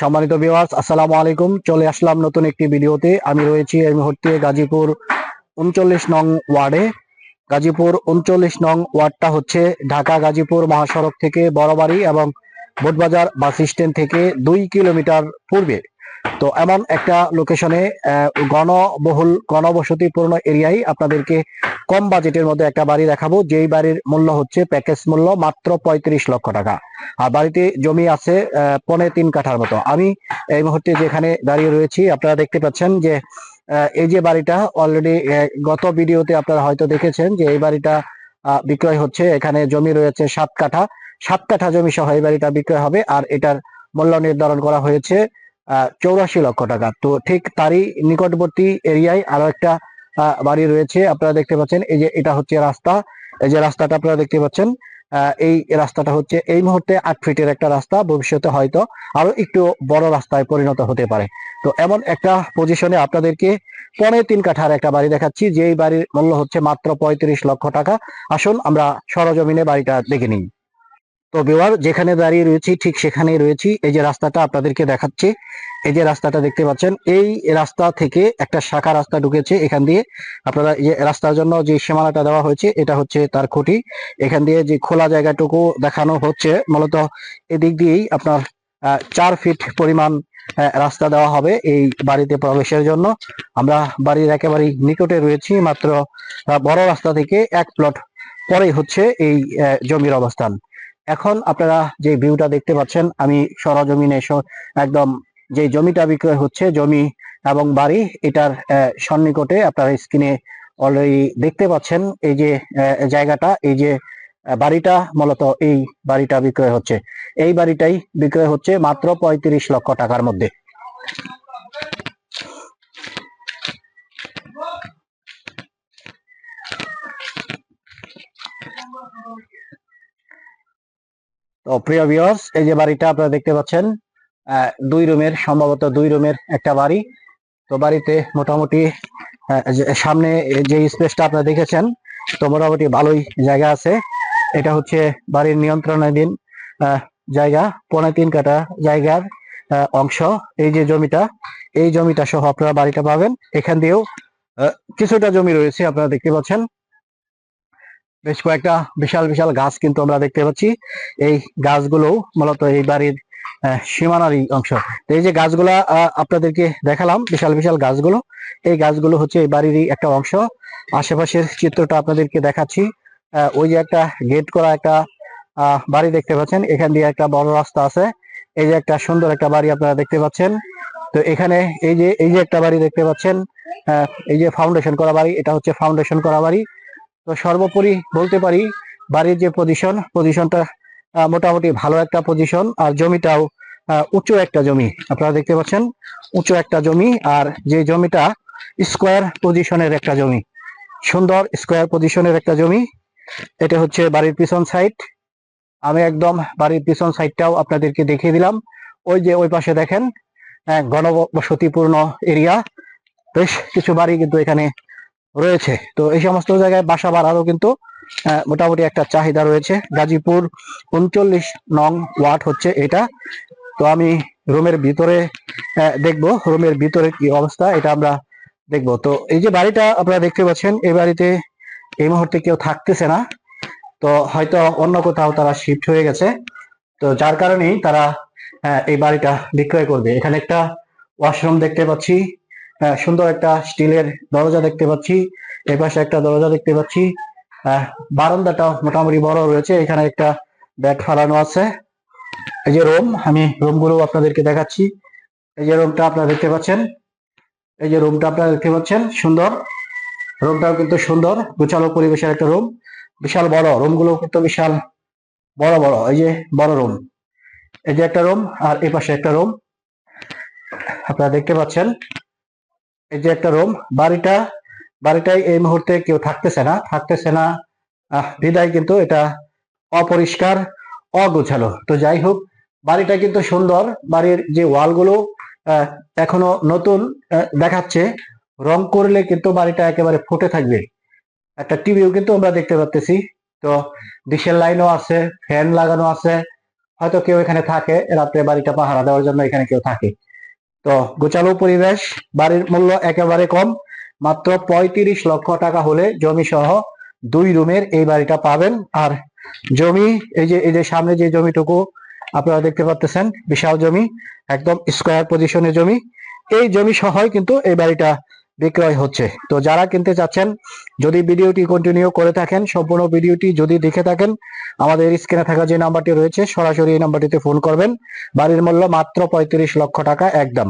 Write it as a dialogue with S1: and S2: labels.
S1: সম্মানিত বিওয়ার্স আসসালামু আলাইকুম। চলে আসলাম নতুন একটি ভিডিওতে। আমি রয়েছি এই মুহূর্তে গাজীপুর উনচল্লিশ নং ওয়ার্ডে। গাজীপুর উনচল্লিশ নং ওয়ার্ডটা হচ্ছে ঢাকা গাজীপুর মহাসড়ক থেকে বড়বাড়ি এবং বোটবাজার বাস স্ট্যান্ড থেকে দুই কিলোমিটার পূর্বে। তো এমন একটা লোকেশনে গণবহুল, গণবসতিপূর্ণ এরিয়ায় আপনাদেরকে কম বাজেটের মধ্যে একটা বাড়ি দেখাবো। যেই বাড়ির মূল্য হচ্ছে প্যাকেজ মূল্য মাত্র পঁয়ত্রিশ লক্ষ টাকা। আর বাড়িতে জমি আছে পৌনে তিন কাঠার মতো। আমি এই মুহূর্তে যেখানে দাঁড়িয়ে রয়েছি, আপনারা দেখতে পাচ্ছেন যে এই যে বাড়িটা অলরেডি গত ভিডিওতে আপনারা হয়তো দেখেছেন যে এই বাড়িটা বিক্রয় হচ্ছে। এখানে জমি রয়েছে সাত কাঠা। সাত কাঠা জমি সহ এই বাড়িটা বিক্রয় হবে। আর এটার মূল্য নির্ধারণ করা হয়েছে চৌরাশি লক্ষ টাকা। তো ঠিক তারই নিকটবর্তী এরিয়ায় আরও একটা বাড়ি রয়েছে। আপনারা দেখতে পাচ্ছেন, এই যে এটা হচ্ছে রাস্তা। এই যে রাস্তাটা আপনারা দেখতে পাচ্ছেন এই রাস্তাটা হচ্ছে এই মুহূর্তে আট ফিটের একটা রাস্তা, ভবিষ্যতে হয়তো আরও একটু বড় রাস্তায় পরিণত হতে পারে। তো এমন একটা পজিশনে আপনাদেরকে পনেরো তিন কাঠার একটা বাড়ি দেখাচ্ছি, যেই বাড়ির মূল্য হচ্ছে মাত্র পঁয়ত্রিশ লক্ষ টাকা। আসুন আমরা সরজমিনে বাড়িটা দেখে নিই। তো বিওয়ার যেখানে দাঁড়িয়ে রয়েছি, ঠিক সেখানেই রয়েছি। এই যে রাস্তাটা আপনাদেরকে দেখাচ্ছি, এই যে রাস্তাটা দেখতে পাচ্ছেন, এই রাস্তা থেকে একটা শাখা রাস্তা ঢুকেছে এখান দিয়ে। আপনারা যে রাস্তার জন্য যে সীমানাটা দেওয়া হয়েছে, এটা হচ্ছে তার খুঁটি। এখান দিয়ে যে খোলা জায়গাটুকু দেখানো হচ্ছে, মূলত এদিক দিয়েই আপনার চার ফিট পরিমাণ রাস্তা দেওয়া হবে এই বাড়িতে প্রবেশের জন্য। আমরা বাড়ির একেবারেই নিকটে রয়েছি, মাত্র বড় রাস্তা থেকে এক প্লট পরেই হচ্ছে এই জমির অবস্থান। এখন আপনারা যে ভিউটা দেখতে পাচ্ছেন, আমি সরজমিনে একদম যে জমিটা বিক্রয় হচ্ছে, জমি এবং বাড়ি, এটার সন্নিকটে আপনারা স্ক্রিনে অলরেডি দেখতে পাচ্ছেন, এই যে জায়গাটা, এই যে বাড়িটা, মূলত এই বাড়িটা বিক্রয় হচ্ছে। এই বাড়িটাই বিক্রয় হচ্ছে মাত্র পঁয়ত্রিশ লক্ষ টাকার মধ্যে। তো প্রিয় ভিউয়ার্স এই যে বাড়িটা আপনারা দেখতে পাচ্ছেন দুই রুমের, সম্ভবত দুই রুমের একটা বাড়ি। তো বাড়িতে মোটামুটি সামনে যে স্পেসটা আপনারা দেখেছেন, তো মোটামুটি ভালোই জায়গা আছে। এটা হচ্ছে বাড়ির নিয়ন্ত্রণাধীন জায়গা, পৌনে তিন কাটা জায়গার অংশ। এই যে জমিটা, এই জমিটা সহ আপনারা বাড়িটা পাবেন। এখান দিয়েও কিছুটা জমি রয়েছে, আপনারা দেখতে পাচ্ছেন। বেশ কয়েকটা বিশাল বিশাল গাছ কিন্তু আমরা দেখতে পাচ্ছি। এই গাছগুলো মূলত এই বাড়ির সীমানারই অংশ। এই যে গাছগুলা আপনাদেরকে দেখালাম, বিশাল বিশাল গাছগুলো। এই গাছগুলো হচ্ছে এই বাড়িরই একটা অংশ। আশেপাশের চিত্রটা আপনাদেরকে দেখাচ্ছি। ওই যে একটা গেট করা একটা বাড়ি দেখতে পাচ্ছেন। এখান দিয়ে একটা বড় রাস্তা আছে। এই যে একটা সুন্দর একটা বাড়ি আপনারা দেখতে পাচ্ছেন। তো এখানে এই যে এই যে একটা বাড়ি দেখতে পাচ্ছেন এই যে ফাউন্ডেশন করা বাড়ি, এটা হচ্ছে ফাউন্ডেশন করা বাড়ি। তো সর্বোপরি বলতে পারি, বাড়ির যে পজিশন পজিশনটা মোটামুটি ভালো একটা পজিশন আর জমিটাও উঁচু একটা জমি। আপনারা দেখতে পাচ্ছেন, উঁচু একটা জমি, আর যে জমিটা স্কোয়ার পজিশনের একটা জমি। সুন্দর স্কোয়ার পজিশনের একটা জমি। এটা হচ্ছে বাড়ির পিছন সাইড আমি একদম বাড়ির পিছন সাইডটাও আপনাদেরকে দেখিয়ে দিলাম। ওই যে ওই পাশে দেখেন ঘনবসতিপূর্ণ এরিয়া বেশ কিছু বাড়ি কিন্তু এখানে রয়েছে। তো এই সমস্ত জায়গায় বাসা বাড়ারও কিন্তু মোটামুটি একটা চাহিদা রয়েছে। গাজীপুর উনচল্লিশ নং ওয়ার্ড হচ্ছে এটা। তো আমি রুমের ভিতরে দেখব রুমের ভিতরে কি অবস্থা, এটা আমরা দেখব। তো এই যে বাড়িটা আপনারা দেখতে পাচ্ছেন, এই বাড়িতে এই মুহূর্তে কেউ থাকতেছে না। তো হয়তো অন্য কোথাও তারা শিফট হয়ে গেছে। তো যার কারণেই তারা এই বাড়িটা বিক্রয় করবে। এখানে একটা ওয়াশরুম দেখতে পাচ্ছি। সুন্দর একটা স্টিলের দরজা দেখতে পাচ্ছি। এই পাশে একটা দরজা দেখতে পাচ্ছি। আহ, বারান্দাটা মোটামুটি বড় রয়েছে। এখানে একটা ব্যাট ফালানো আছে। এই যে রুম আমি রুমগুলো আপনাদেরকে দেখাচ্ছি। এই যে রুমটা আপনারা দেখতে পাচ্ছেন। এই যে রুমটা আপনারা দেখতে পাচ্ছেন সুন্দর। রুমটাও কিন্তু সুন্দর গোছালো পরিবেশের একটা রুম। বিশাল বড় রুমগুলো কিন্তু বিশাল বড় বড় এই যে বড় রুম। এই যে একটা রুম আর এই পাশে একটা রুম। আপনারা দেখতে পাচ্ছেন। এই যে একটা রুম বাড়িটা বাড়িটাই এই মুহূর্তে কেউ থাকতেছে না থাকতেছে না বিদায় কিন্তু এটা অপরিষ্কার, অগোছালো। তো যাই হোক, বাড়িটা কিন্তু সুন্দর, বাড়ির যে ওয়ালগুলো এখনও নতুন দেখাচ্ছে, রং করলে কিন্তু বাড়িটা একেবারে ফুটে থাকবে। একটা টিভিও কিন্তু আমরা দেখতে পাচ্তেছি তো ডিশের লাইনও আছে, ফ্যান লাগানো আছে, হয়তো কেউ এখানে থাকে রাত্রে বাড়িটা পাহারা দেওয়ার জন্য এখানে কেউ থাকে। তো গোচালো পরিবেশ, বাড়ির মূল্য একেবারে কম, মাত্র পঁয়ত্রিশ লক্ষ টাকা হলে জমি সহ দুই রুমের এই বাড়িটা পাবেন। আর জমি, এই যে এই যে সামনে যে জমিটুকু আপনারা দেখতে পাচ্ছেন, বিশাল জমি, একদম স্কোয়ার পজিশনের জমি। এই জমি সহই কিন্তু এই বাড়িটা বিক্রয় হচ্ছে। তো যারা কিনতে চাচ্ছেন, যদি ভিডিওটি কন্টিনিউ করে থাকেন, সম্পূর্ণ ভিডিওটি যদি দেখে থাকেন, আমাদের স্ক্রিনে থাকা যে নাম্বারটি রয়েছে, সরাসরি এই নাম্বারটিতে ফোন করবেন। বাড়ির মূল্য মাত্র পঁয়ত্রিশ লক্ষ টাকা একদম।